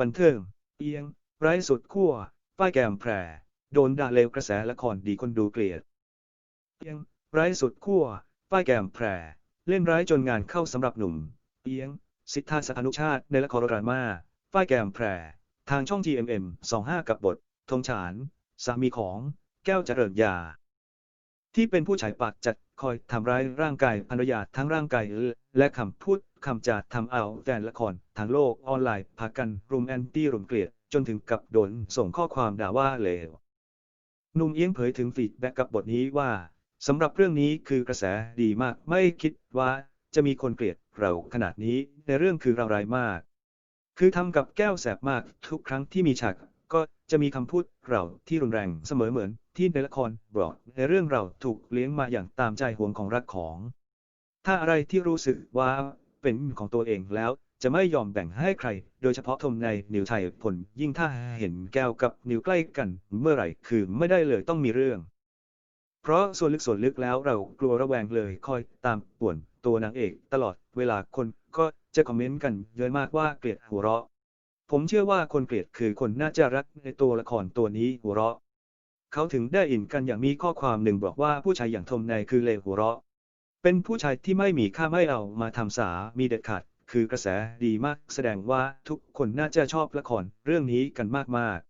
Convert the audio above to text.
บันเทิง เอียง ไร้สุดขั้ว ป้ายแกมแพร โดนด่าเลวกระแสละครดีคนดูเกลียด เอียง ไร้สุดขั้ว ป้ายแกมแพร เล่นร้ายจนงานเข้าสำหรับหนุ่ม เอียง สิทธาสถานุชาติในละครดราม่า ป้ายแกมแพร ทางช่อง GMM 25 กับบท ธงฉาน สามีของ แก้วเจริญยา ที่เป็นผู้ฉายปากจัดคอยทำร้ายร่างกายภรรยาทั้งร่างกายและคำพูด คำจาทำเอาแฟนละครทางโลกออนไลน์พากันรุมแอนตี้รุมเกลียด จนถึงกับโดนส่งข้อความด่าว่าเลวนุ่มเอี้ยงเผยถึงฟีดแบ็กกับบทนี้ว่าสำหรับเรื่องนี้คือกระแสดีมาก ไม่คิดว่าจะมีคนเกลียดเราขนาดนี้ในเรื่องคือเราร้ายมาก คือทำกับแก้วแสบมากทุกครั้งที่มีฉากก็จะมีคำพูดเราที่รุนแรงเสมอเหมือนที่ในละครบอกในเรื่องเราถูกเลี้ยงมาอย่างตามใจห่วงของรักของ ถ้าอะไรที่รู้สึกว่า เป็นของตัวเองแล้ว จะไม่ยอมแบ่งให้ใคร โดยเฉพาะทมในนิวชัยผล ยิ่งถ้าเห็นแก้วกับนิวใกล้กัน เมื่อไหร่คือไม่ได้เลยต้องมีเรื่อง เพราะส่วนลึกส่วนลึกแล้วเรากลัวระแวงเลยคอยตามป่วนตัวนางเอกตลอดเวลาคนก็จะคอมเมนต์กันเยอะมากว่าเกลียดหัวเราะ ผมเชื่อว่าคนเกลียดคือคนน่าจะรักในตัวละครตัวนี้หัวเราะ เขาถึงได้อินกันอย่างมีข้อความหนึ่งบอกว่าผู้ชายอย่างทมในคือเลวหัวเราะ เป็นผู้ชายที่ไม่มีค่าไม่เอามาทำสามีเด็ดขาด คือกระแสดีมากแสดงว่าทุกคนน่าจะชอบละครเรื่องนี้กันมาก